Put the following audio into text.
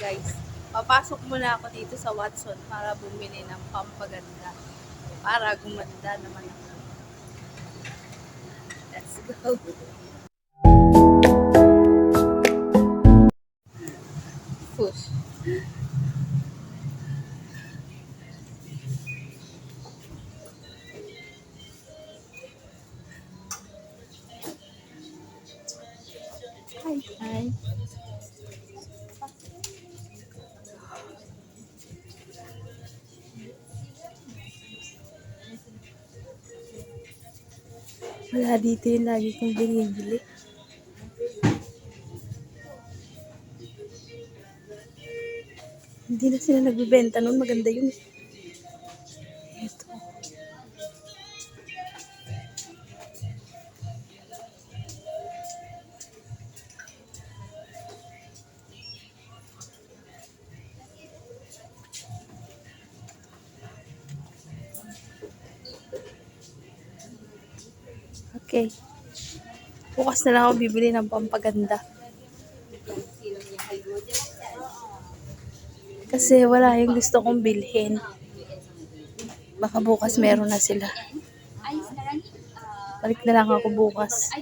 guys. Papasok muna ako dito sa Watson para bumili ng pampaganda. Para gumanda naman ako. Let's go. Push. Hi, hi. Wala dito yung lagi kong binibili. Hindi na sila nagbibenta noon. Maganda yun. Okay. Bukas na lang ako bibili ng pampaganda. Kasi wala yung gusto kong bilhin. Baka bukas meron na sila. Balik na lang ako bukas.